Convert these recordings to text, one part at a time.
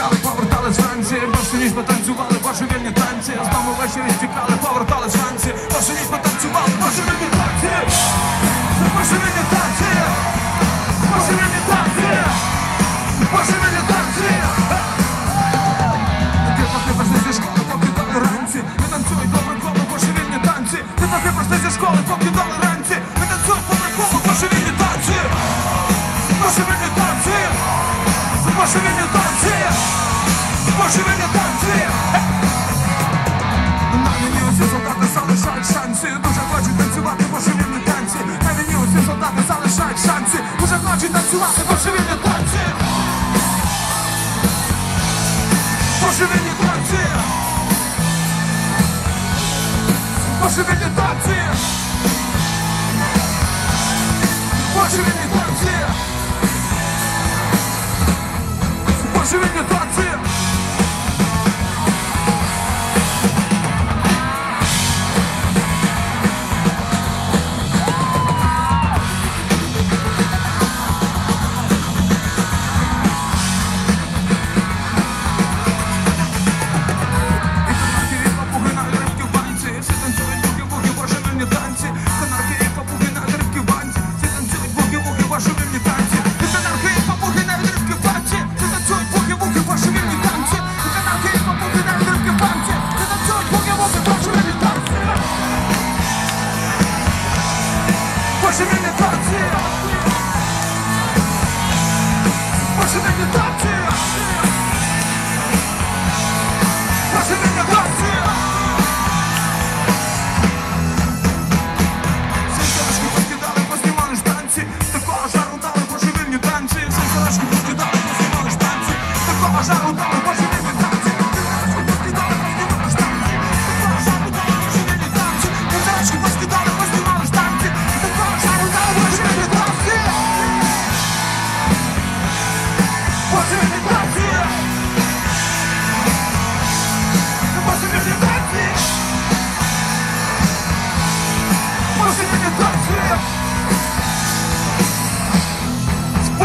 тікали, повертались вранці, першу ніч потанцювали, божевільні танці, знову ввечері стікали, повертались вранці, першу ніч потанцювали, божевільні танці, божевільні танці, божевільні танці, божевільні танці. Ти трохи пішли зі школи, покидали ранці, ми танцюють по приколу, божевільні танці, ти трохи пішли зі школи, покидали ранці, ми танцюють по приколу, божевільні танці, божевільні танці. Божевільні танці! Божевільні танці! На мені усі солдати залишають шанси Дуже хочуть танцювати божевільні танці На мені усі солдати залишають шанси Дуже хочуть танцювати божевільні танці Божевільні танці! Божевільні танці! Божевільні танці! Божевільні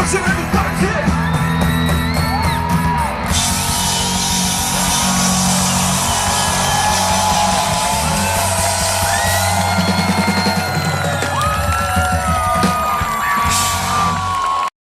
Each and